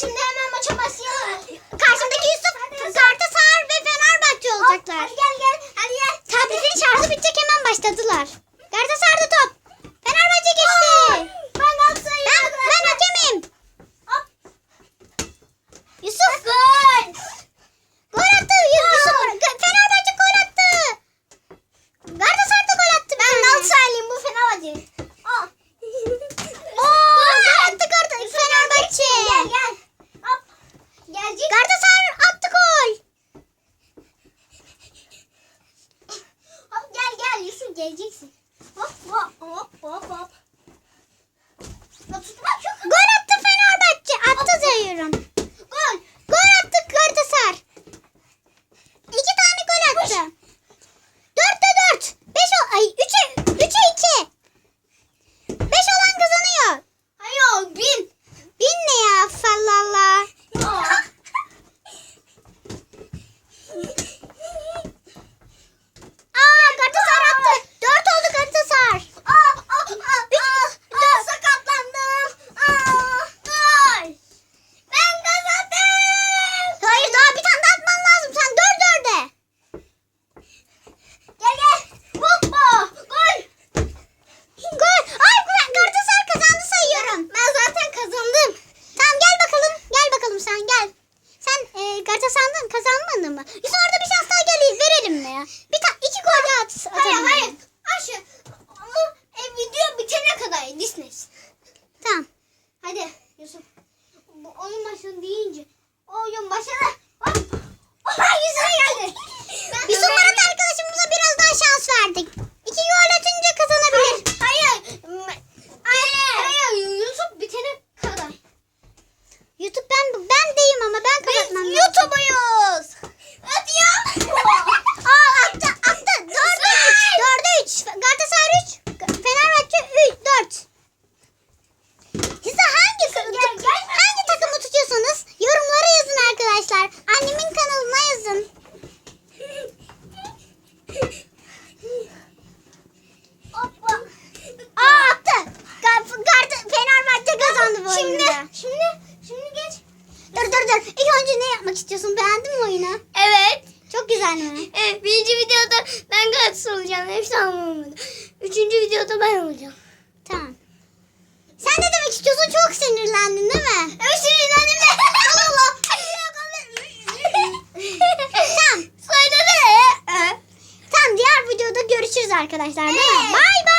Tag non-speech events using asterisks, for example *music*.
şimdi hemen maça başlayalım. Karşımdaki Yusuf, Galatasaray ve Fenerbahçe olacaklar. Hadi gel gel. Hadi gel. Tabletin şarjı bitecek hemen başladılar. Galatasaray'da top. Fenerbahçe geçti. Ben Galatasaray'ım. Ben, ben hakemim. Hop. Yusuf. Gol. Gol attı. Yusuf. Fenerbahçe gol attı. Galatasaray da gol attı. Ben Galatasaraylıyım bu Fenerbahçe. Aa. Oo, attı Galatasaray. Fenerbahçe. Gel gel. Hop. Gelecek. Galatasaray attı gol. Hop gel gel Yusuf geleceksin. Hop hop hop hop hop. Ya tutmak çok Gol attı Fenerbahçe. Attı diyorum. Gol. Gol attı Galatasaray. İki tane gol attı. Dörtte dört. Beş ol ay üçe üçe iki. Beş olan kazanıyor. Hayır bin. Bin ne ya fallallah. Aa. Aa Galatasaray attı. Dört oldu Galatasaray. Aa, aa, aa, aa, aa, sakatlandım. Aa, gol. Ben kazandım. Hayır daha bir tane daha atman lazım. Sen dört dörde. Gel gel. Hoppa. Gol. Gol. Ay ben Galatasaray kazandı sayıyorum. Ben zaten kazandım. Tamam gel bakalım. Gel bakalım sen gel. Sen Galatasaray'dan kazanmadın mı? Yusuf orada bir şans daha gel verelim mi ya? Bir tane iki gol daha at. Hayır atalım. hayır. Ayşe. Ama e, video bitene kadar Disney. Tamam. Hadi Yusuf. Bu oyun başladı deyince. Oyun başladı. Hop. Oha yüzüne geldi. Ben Yusuf Ömer'im- Murat arkadaşımıza biraz daha şans verdik. İki gol atınca kazanabilir. Hayır. Hayır. Hayır. Yusuf bitene kadar. YouTube ben ben deyim ama ben kapatmam. lazım. YouTube'uyuz. Hadi ya. *laughs* Aa attı attı. Dörde üç. Dörde üç. Galatasaray üç. Fenerbahçe üç. Dört. Siz de hangi, Gel, gel. hangi takımı tutuyorsanız yorumlara yazın arkadaşlar. Annemin kanalına yazın. Hoppa. Aa attı. Gal- Gal- Fenerbahçe kazandı bu Şimdi, oyunda. şimdi, şimdi geç. Dur dur dur. İlk yapmak istiyorsun? Beğendin mi oyunu? Evet. Çok güzel mi? Evet, birinci videoda ben Galatasaray olacağım. Hepsi anlamadı. Üçüncü videoda ben olacağım. Tamam. Sen ne demek istiyorsun? Çok sinirlendin değil mi? Evet, sinirlendim de. *laughs* Allah. *laughs* tamam. Söyle de. Tamam diğer videoda görüşürüz arkadaşlar değil